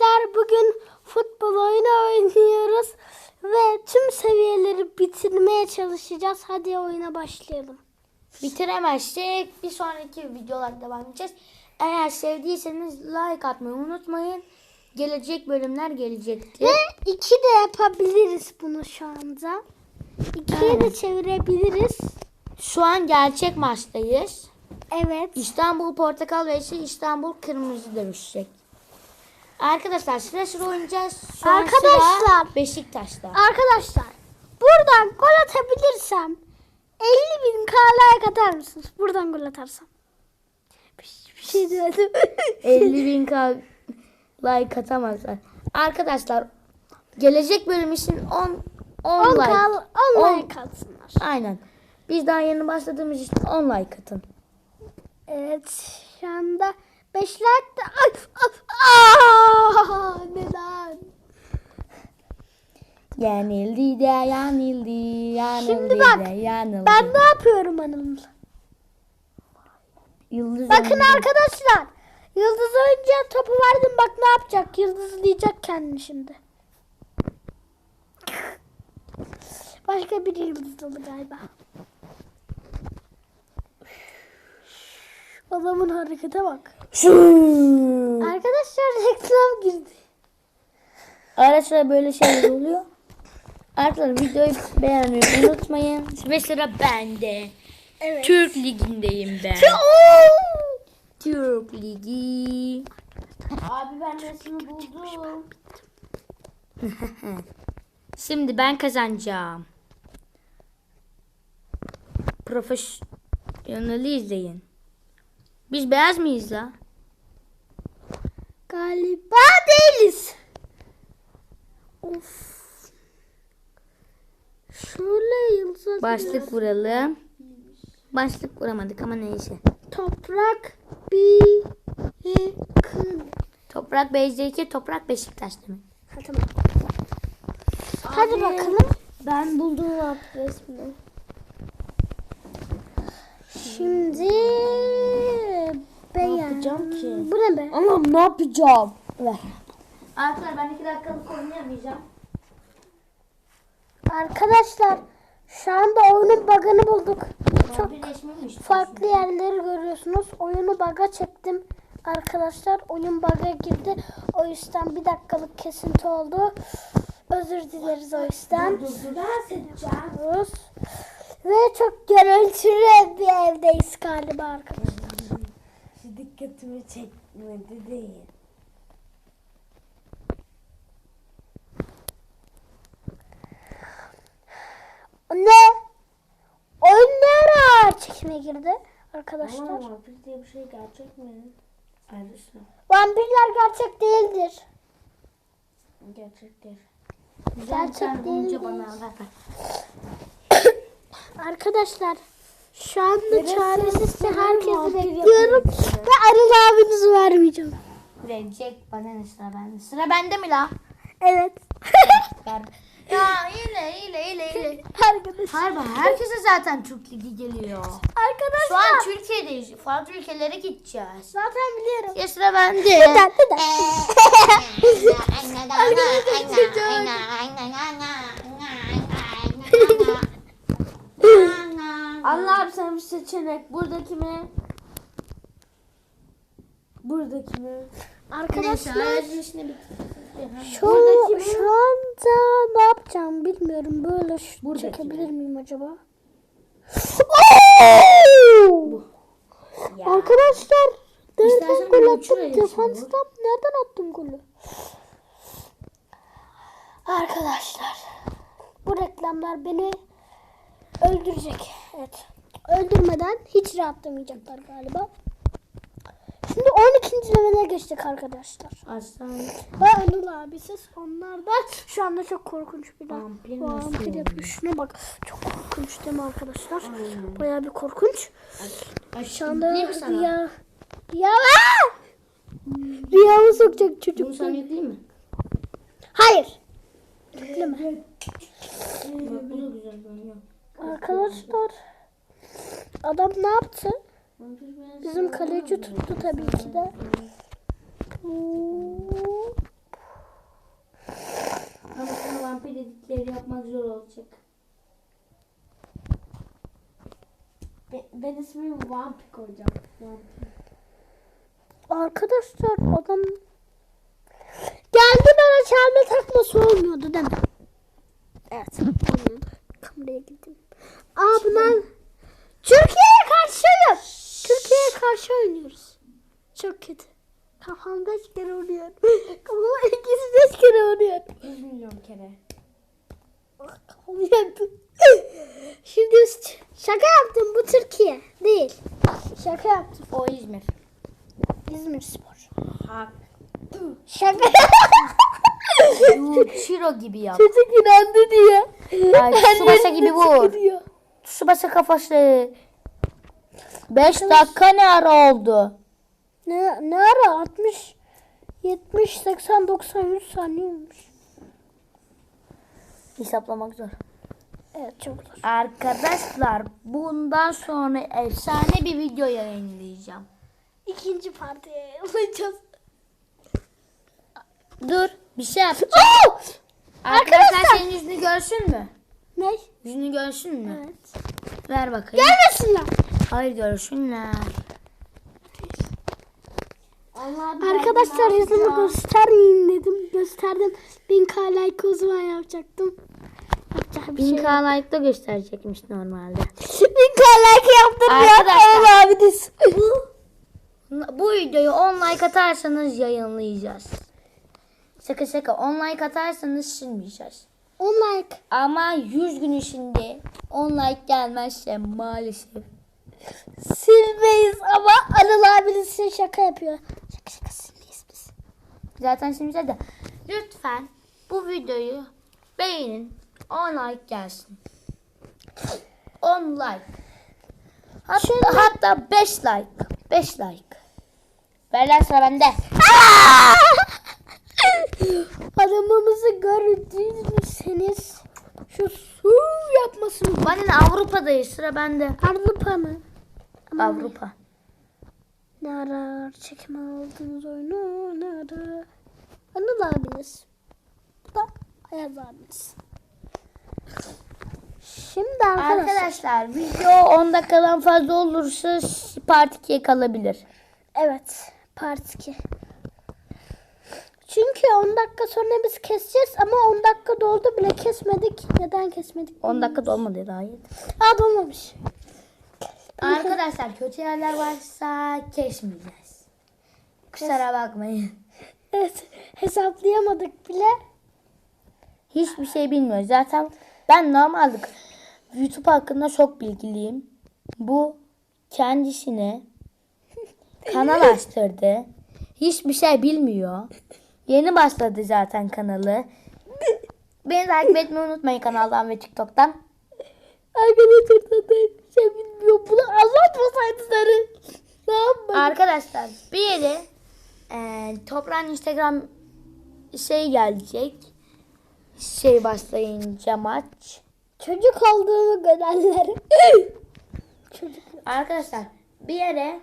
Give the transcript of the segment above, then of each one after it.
Arkadaşlar bugün futbol oyunu oynuyoruz ve tüm seviyeleri bitirmeye çalışacağız. Hadi oyuna başlayalım. Bitiremezsek bir sonraki videolarda devam edeceğiz. Eğer sevdiyseniz like atmayı unutmayın. Gelecek bölümler gelecektir. Ve iki de yapabiliriz bunu şu anda. İkiye de çevirebiliriz. Şu an gerçek maçtayız. Evet. İstanbul Portakal vs İstanbul Kırmızı dövüşecek. Arkadaşlar sıra oynayacağız. Şu Arkadaşlar. Beşiktaş'ta. Arkadaşlar buradan gol atabilirsem 50 bin like atar mısınız? Buradan gol atarsam. Bir, bir şey demedim. 50 bin ka- like atamazlar. Arkadaşlar gelecek bölüm için 10 10 10 like. kal, 10 On- like atsınlar. Aynen. Biz daha yeni başladığımız için 10 like atın. Evet şu anda 5 like de... Ay, ay, aa, neden? Yenildi de yanıldı, yanıldı Şimdi bak, de yanıldı. Ben ne yapıyorum Anıl? Yıldız Bakın oyuncu- arkadaşlar. Yıldız oyuncuya topu verdim bak ne yapacak? Yıldızlayacak kendini şimdi. Başka bir yıldızladı galiba. Adamın harekete bak. Şu. Arkadaşlar reklam girdi. Ara sıra böyle şeyler oluyor. Arkadaşlar videoyu beğenmeyi unutmayın. Ve sıra bende. Evet. Türk Ligi'ndeyim ben. Türk Ligi. Abi ben resmi buldum. Şimdi ben kazanacağım. Profesyoneli izleyin. Biz beyaz mıyız la? Galiba değiliz. Of. Şöyle yıldız. Başlık vuralım. Başlık vuramadık ama neyse. Toprak bir yakın. Toprak BC2, Toprak Beşiktaş demek. Ha, tamam. Hadi bakalım. Ben buldum resmi. Şimdi. Yapacağım ki? Bu ne be? Anam ne yapacağım? Ver. Arkadaşlar ben iki dakikalık oynayamayacağım. Arkadaşlar şu anda oyunun bug'ını bulduk. Çok farklı yerleri görüyorsunuz. Oyunu bug'a çektim. Arkadaşlar oyun bug'a girdi. O yüzden bir dakikalık kesinti oldu. Özür dileriz o yüzden. Ve çok gürültülü bir evdeyiz galiba arkadaşlar. Dikkatimi çekmedi değil. Ne? Oyun ne ara çekime girdi arkadaşlar? vampir diye bir şey gerçek mi? Ayrıca Vampirler gerçek değildir. gerçektir. Gerçek değildir. bana. Arkadaşlar şu anda çaresizce herkesi bekliyorum ve Arıl abinizi vermeyeceğim. Verecek bana ne sıra bende. Sıra bende mi la? Evet. Ver. ya yine yine yine yine. Arkadaşlar. Harbi herkese zaten Türk Ligi geliyor. Şu Arkadaşlar. an Türkiye'deyiz. Farklı ülkelere gideceğiz. Zaten biliyorum. Ya sıra bende. Neden? Neden? Allah'ım sen bir seçenek. Buradaki mi? Buradaki mi? Arkadaşlar. Şu... Şu, anda ne yapacağım bilmiyorum. Böyle şu Buradaki çekebilir miyim acaba? Ya. Arkadaşlar nereden gol attım? Defanstan nereden attım golü? Arkadaşlar bu reklamlar beni öldürecek. Evet. Öldürmeden hiç rahatlamayacaklar galiba. Şimdi 12. levele geçtik arkadaşlar. Aslan. Ve Anıl abisiz onlar da şu anda çok korkunç bir Vampir vampir, nasıl yapıyor. Şuna bak çok korkunç değil mi arkadaşlar? Aynen. Bayağı bir korkunç. Şu anda rüya... Rüya... Rüyamı sokacak çocuk. Bunu sana yükleyeyim mi? Hayır. Yükleme. Bak bu da güzel görünüyor. Arkadaşlar Adam ne yaptı? Bizim kaleci tuttu tabii ki de. Kafasına vampir dedikleri yapmak zor olacak. Ben, ben ismimi vampir koyacağım. Arkadaşlar adam geldi bana çelme takması olmuyordu değil mi? Evet. Kameraya gittim. Aa bunlar... Türkiye'ye karşı oynuyor. Türkiye'ye karşı oynuyoruz. Çok kötü. Kafam beş kere vuruyor. Kafama ikisi beş kere vuruyor. 100 milyon kere. Ah, Kafamı yaktım. Şimdi üst- şaka yaptım bu Türkiye değil. Şaka yaptım. O İzmir. İzmir Spor. Hak. Şaka. Yu, Çiro gibi yap. Çocuk inandı diye. Ay, Tsubasa gibi vur. Sıkılıyor. Tsubasa kafası. 5 dakika ne ara oldu? Ne, ne ara 60 70 80 90 100 saniye olmuş. Hesaplamak zor. Evet çok zor. Arkadaşlar bundan sonra efsane bir video yayınlayacağım. İkinci partiye yapacağız. Dur bir şey yapacağım. Arkadaşlar Arkadaşlar. senin yüzünü görsün mü? Ne? Yüzünü görsün mü? Evet. Ver bakayım. Gelmesinler. Hayır görsünler. Arkadaşlar yüzümü göstermeyin dedim. Gösterdim. 1000k like o zaman yapacaktım. Yapacak bir şey. 1000k like'da gösterecekmiş normalde. 1000k like yaptım ya. Arkadaşlar. Abiniz. Bu bu videoyu 10 like atarsanız yayınlayacağız. Şaka şaka 10 like atarsanız silmeyeceğiz. 10 like. Ama 100 gün içinde 10 like gelmezse maalesef. Silmeyiz ama Anıl abiniz size şaka yapıyor. Şaka şaka silmeyiz biz. Zaten silmeyeceğiz de. Lütfen bu videoyu beğenin. 10 like gelsin. 10 like. Hatta, hatta 5 like. 5 like. Ver lan sıra bende. Adamımızı gördünüz şu su yapmasını Bana ne Avrupa'dayız sıra bende. Avrupa mı? Avrupa. Ne arar çekim aldığınız oyunu ne arar? Anıl abiniz. Bu da Ayaz abiniz. Şimdi arkadaşlar. Arkadaşlar video 10 dakikadan fazla olursa part 2'ye kalabilir. Evet. Part 2. Çünkü 10 dakika sonra biz keseceğiz ama 10 dakika doldu bile kesmedik. Neden kesmedik? 10 dakika dolmadı daha iyi. Aa dolmamış. Arkadaşlar kötü yerler varsa kesmeyeceğiz. Kusura bakmayın. Evet. Hesaplayamadık bile. Hiçbir şey bilmiyoruz. Zaten ben normalde YouTube hakkında çok bilgiliyim. Bu kendisine kanal açtırdı. Hiçbir şey bilmiyor. Yeni başladı zaten kanalı. Beni takip etmeyi unutmayın kanaldan ve TikTok'tan. Arkadaşlar zaten şey bilmiyor. Bunu anlatmasaydıları. Ne yapmayın? Arkadaşlar bir yere e, toprağın Instagram şey gelecek. Şey başlayınca maç. Çocuk olduğunu görenler. Çocuk. Arkadaşlar bir yere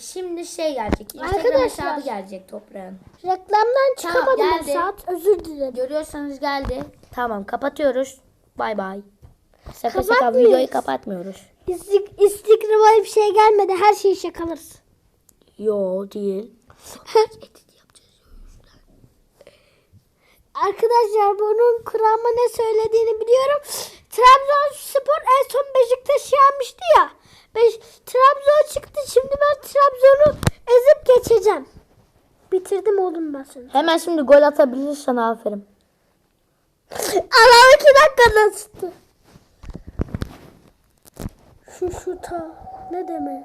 şimdi şey gelecek. Instagram Arkadaşlar. hesabı gelecek toprağın. Reklamdan çıkamadım Tamam, geldi. saat. Özür dilerim. Görüyorsanız geldi. Tamam kapatıyoruz. Bay bay. Şaka şaka videoyu kapatmıyoruz. İstik, istikrama bir şey gelmedi. Her şeyi şakalarız. Yo değil. Arkadaşlar bunun kuramı ne söylediğini biliyorum. Trabzonspor en son Beşiktaş'ı yenmişti ya. Beş, Trabzon çıktı. Şimdi ben Trabzon'u ezip geçeceğim. Bitirdim oğlum ben seni. Hemen şimdi gol atabilirsen aferin. Allah'ım iki dakikada tuttu. Şu şuta ne demek?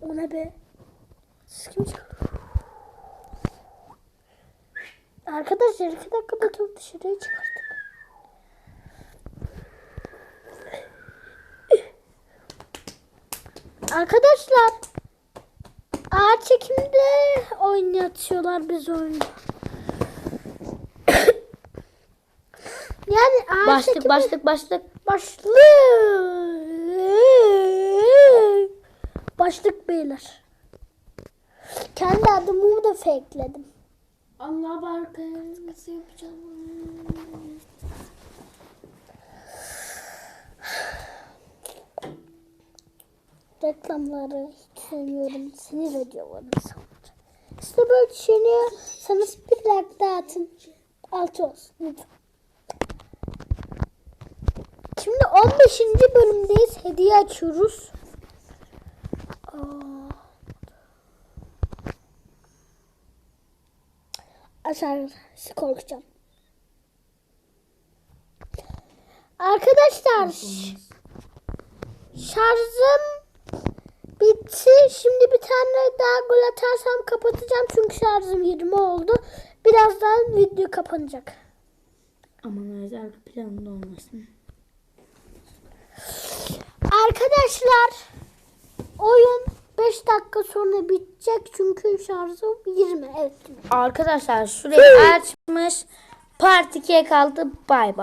O ne be? Siz kim? Arkadaşlar iki dakikada top dışarıya çıkarttık. Arkadaşlar ağır çekimde oynatıyorlar biz oyunu. yani ağır Başlık çekimi... başlık başlık. Başlık. Başlık beyler. Kendi adımımı da fakeledim. Allah barkı nasıl yapacağım? Reklamları hiç sevmiyorum. Sinir ediyor bana insanlar. İşte böyle düşünüyor. Sana bir like daha atın. Altı olsun. lütfen. Şimdi 15. bölümdeyiz. Hediye açıyoruz. Aa. Aşağı korkacağım. Arkadaşlar şarjım bitti. Şimdi bir tane daha gol atarsam kapatacağım. Çünkü şarjım 20 oldu. Birazdan video kapanacak. Aman özel planında olmasın. Arkadaşlar oyun 5 dakika sonra bitecek. Çünkü şarjım 20. Evet. Arkadaşlar şurayı açmış. Part 2'ye kaldı. Bay bay.